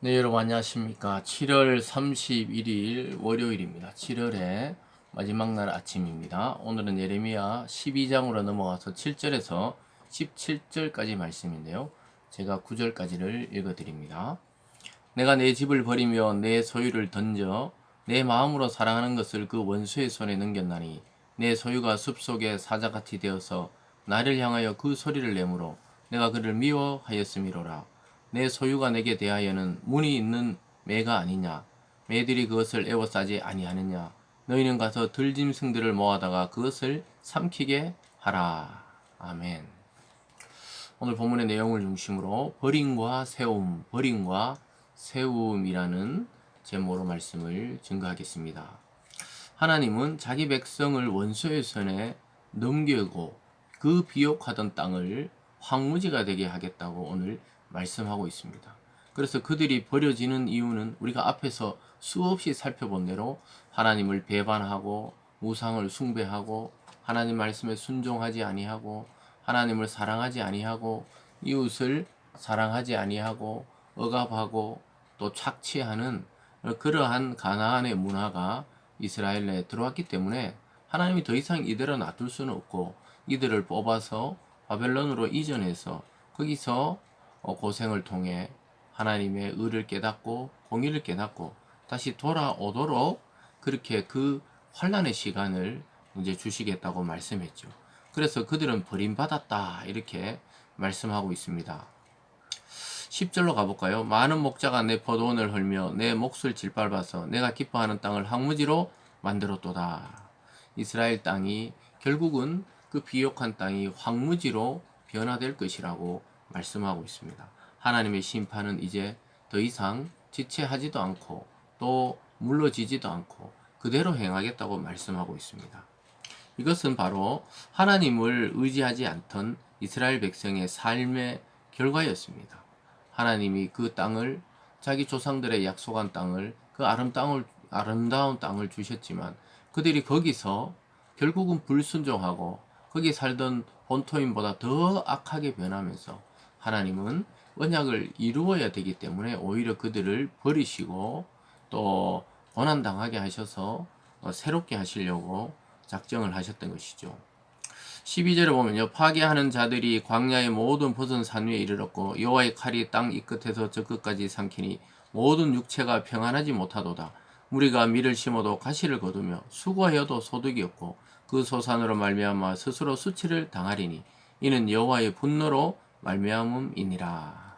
네, 여러분 안녕하십니까. 7월 31일 월요일입니다. 7월의 마지막 날 아침입니다. 오늘은 예레미야 12장으로 넘어가서 7절에서 17절까지 말씀인데요. 제가 9절까지를 읽어드립니다. 내가 내 집을 버리며 내 소유를 던져 내 마음으로 사랑하는 것을 그 원수의 손에 넘겼나니 내 소유가 숲속의 사자같이 되어서 나를 향하여 그 소리를 내므로 내가 그를 미워하였음이로라. 내 소유가 내게 대하여는 문이 있는 매가 아니냐? 매들이 그것을 애워싸지 아니하느냐? 너희는 가서 들짐승들을 모아다가 그것을 삼키게 하라. 아멘. 오늘 본문의 내용을 중심으로 버림과 세움 버림과 세움이라는 제목으로 말씀을 증거하겠습니다. 하나님은 자기 백성을 원수의 손에 넘기고 그 비옥하던 땅을 황무지가 되게 하겠다고 오늘 말씀하고 있습니다. 그래서 그들이 버려지는 이유는 우리가 앞에서 수없이 살펴본 대로 하나님을 배반하고 우상을 숭배하고 하나님 말씀에 순종하지 아니하고 하나님을 사랑하지 아니하고 이웃을 사랑하지 아니하고 억압하고 또 착취하는 그러한 가나안의 문화가 이스라엘에 들어왔기 때문에 하나님이 더 이상 이대로 놔둘 수는 없고 이들을 뽑아서 바벨론으로 이전해서 거기서 어, 고생을 통해 하나님의 의를 깨닫고 공의를 깨닫고 다시 돌아오도록 그렇게 그 환란의 시간을 이제 주시겠다고 말씀했죠. 그래서 그들은 버림받았다 이렇게 말씀하고 있습니다. 10절로 가볼까요? 많은 목자가 내 포도원을 헐며 내 몫을 짓밟아서 내가 기뻐하는 땅을 황무지로 만들었도다. 이스라엘 땅이 결국은 그 비옥한 땅이 황무지로 변화될 것이라고 말씀하고 있습니다. 하나님의 심판은 이제 더 이상 지체하지도 않고 또 물러지지도 않고 그대로 행하겠다고 말씀하고 있습니다. 이것은 바로 하나님을 의지하지 않던 이스라엘 백성의 삶의 결과였습니다. 하나님이 그 땅을 자기 조상들의 약속한 땅을 그 아름다운 아름다운 땅을 주셨지만 그들이 거기서 결국은 불순종하고 거기 살던 본토인보다 더 악하게 변하면서 하나님은 언약을 이루어야 되기 때문에 오히려 그들을 버리시고 또 고난당하게 하셔서 어, 새롭게 하시려고 작정을 하셨던 것이죠. 12절에 보면요. 파괴하는 자들이 광야의 모든 벗은 산 위에 이르렀고 여호와의 칼이 땅 이 끝에서 저 끝까지 삼키니 모든 육체가 평안하지 못하도다. 무리가 밀을 심어도 가시를 거두며 수고하여도 소득이 없고 그 소산으로 말미암아 스스로 수치를 당하리니 이는 여호와의 분노로 말미암음이니라.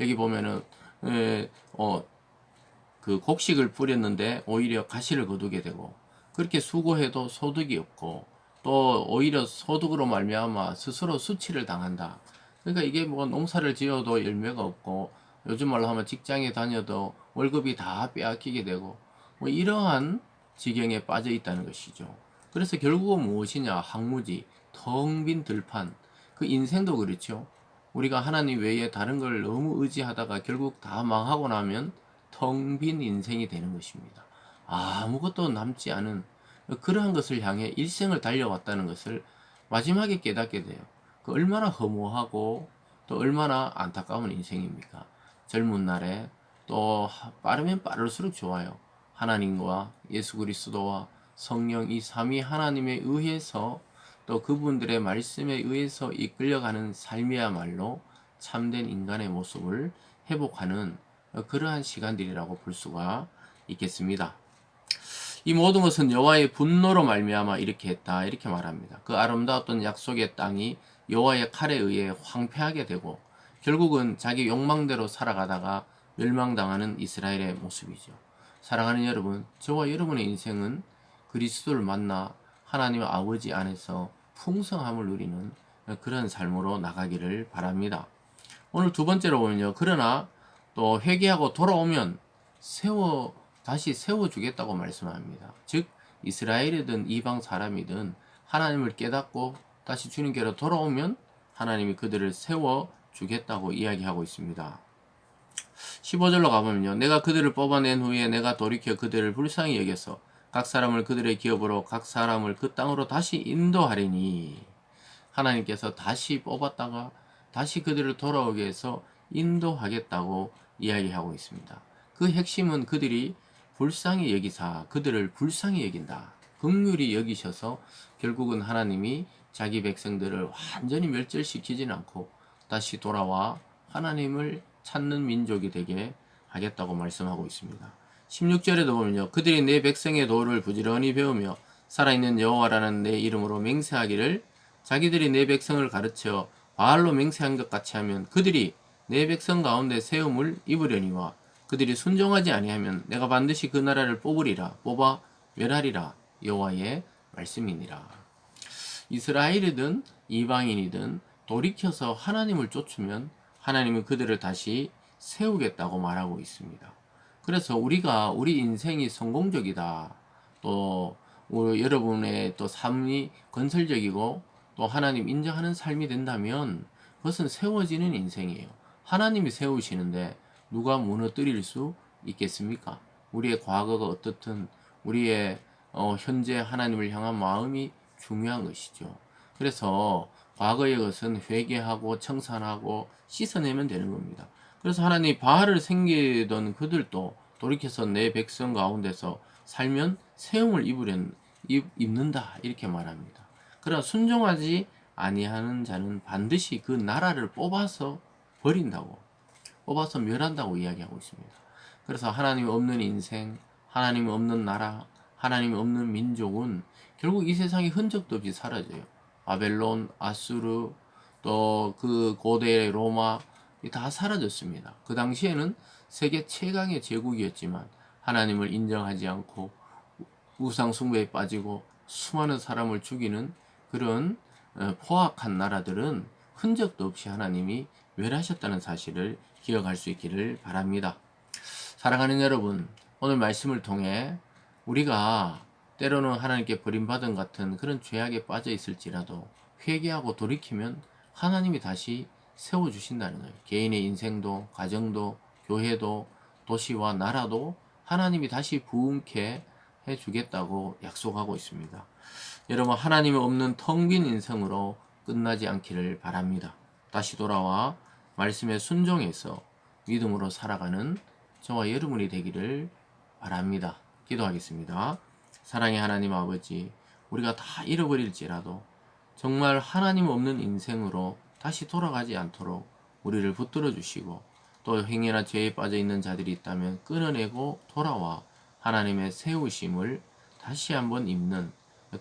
여기 보면은 에, 어, 그 곡식을 뿌렸는데 오히려 가시를 거두게 되고 그렇게 수고해도 소득이 없고 또 오히려 소득으로 말미암아 스스로 수치를 당한다. 그러니까 이게 뭐 농사를 지어도 열매가 없고 요즘 말로 하면 직장에 다녀도 월급이 다 빼앗기게 되고 뭐 이러한 지경에 빠져 있다는 것이죠. 그래서 결국은 무엇이냐? 항무지, 텅 빈 들판, 그 인생도 그렇죠. 우리가 하나님 외에 다른 걸 너무 의지하다가 결국 다 망하고 나면 텅 빈 인생이 되는 것입니다. 아무것도 남지 않은 그러한 것을 향해 일생을 달려왔다는 것을 마지막에 깨닫게 돼요. 그 얼마나 허무하고 또 얼마나 안타까운 인생입니까? 젊은 날에 또 빠르면 빠를수록 좋아요. 하나님과 예수 그리스도와 성령 이 삼위 하나님에 의해서 또 그분들의 말씀에 의해서 이끌려가는 삶이야말로 참된 인간의 모습을 회복하는 그러한 시간들이라고 볼 수가 있겠습니다. 이 모든 것은 여호와의 분노로 말미암아 이렇게 했다 이렇게 말합니다. 그 아름다웠던 약속의 땅이 여호와의 칼에 의해 황폐하게 되고 결국은 자기 욕망대로 살아가다가 멸망당하는 이스라엘의 모습이죠. 사랑하는 여러분, 저와 여러분의 인생은 그리스도를 만나 하나님 아버지 안에서 풍성함을 누리는 그런 삶으로 나가기를 바랍니다. 오늘 두 번째로 보면요. 그러나 또 회개하고 돌아오면 세워 다시 세워 주겠다고 말씀합니다. 즉 이스라엘이든 이방 사람이든 하나님을 깨닫고 다시 주님께로 돌아오면 하나님이 그들을 세워 주겠다고 이야기하고 있습니다. 15절로 가보면요. 내가 그들을 뽑아낸 후에 내가 돌이켜 그들을 불쌍히 여겨서 각 사람을 그들의 기업으로 각 사람을 그 땅으로 다시 인도하리니 하나님께서 다시 뽑았다가 다시 그들을 돌아오게 해서 인도하겠다고 이야기하고 있습니다. 그 핵심은 그들이 불쌍히 여기사 그들을 불쌍히 여긴다. 극률이 여기셔서 결국은 하나님이 자기 백성들을 완전히 멸절시키진 않고 다시 돌아와 하나님을 찾는 민족이 되게 하겠다고 말씀하고 있습니다. 16절에도 보면요. 그들이 내 백성의 도를 부지런히 배우며 살아있는 여호와라는 내 이름으로 맹세하기를 자기들이 내 백성을 가르쳐 바알로 맹세한 것 같이 하면 그들이 내 백성 가운데 세움을 입으려니와 그들이 순종하지 아니하면 내가 반드시 그 나라를 뽑으리라 뽑아 멸하리라 여호와의 말씀이니라. 이스라엘이든 이방인이든 돌이켜서 하나님을 쫓으면 하나님은 그들을 다시 세우겠다고 말하고 있습니다. 그래서 우리가 우리 인생이 성공적이다. 또 여러분의 또 삶이 건설적이고 또 하나님 인정하는 삶이 된다면 그것은 세워지는 인생이에요. 하나님이 세우시는데 누가 무너뜨릴 수 있겠습니까? 우리의 과거가 어떻든 우리의 어, 현재 하나님을 향한 마음이 중요한 것이죠. 그래서 과거의 것은 회개하고 청산하고 씻어내면 되는 겁니다. 그래서 하나님 바알을 생기던 그들도 돌이켜서 내 백성 가운데서 살면 세움을 입으련 입, 입는다 이렇게 말합니다. 그러나 순종하지 아니하는 자는 반드시 그 나라를 뽑아서 버린다고 뽑아서 멸한다고 이야기하고 있습니다. 그래서 하나님 없는 인생, 하나님 없는 나라, 하나님 없는 민족은 결국 이 세상에 흔적도 없이 사라져요. 바벨론, 아수르, 또 그 고대 로마 다 사라졌습니다. 그 당시에는 세계 최강의 제국이었지만 하나님을 인정하지 않고 우상 숭배에 빠지고 수많은 사람을 죽이는 그런 어, 포악한 나라들은 흔적도 없이 하나님이 멸하셨다는 사실을 기억할 수 있기를 바랍니다. 사랑하는 여러분, 오늘 말씀을 통해 우리가 때로는 하나님께 버림받은 같은 그런 죄악에 빠져 있을지라도 회개하고 돌이키면 하나님이 다시 세워주신다는 거예요. 개인의 인생도, 가정도, 교회도, 도시와 나라도 하나님이 다시 부흥케 해주겠다고 약속하고 있습니다. 여러분, 하나님이 없는 텅 빈 인생으로 끝나지 않기를 바랍니다. 다시 돌아와 말씀에 순종해서 믿음으로 살아가는 저와 여러분이 되기를 바랍니다. 기도하겠습니다. 사랑의 하나님 아버지, 우리가 다 잃어버릴지라도 정말 하나님 없는 인생으로 다시 돌아가지 않도록 우리를 붙들어 주시고 또 행위나 죄에 빠져 있는 자들이 있다면 끊어내고 돌아와 하나님의 세우심을 다시 한번 입는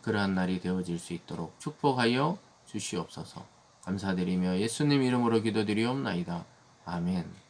그러한 날이 되어질 수 있도록 축복하여 주시옵소서. 감사드리며 예수님 이름으로 기도드리옵나이다. 아멘.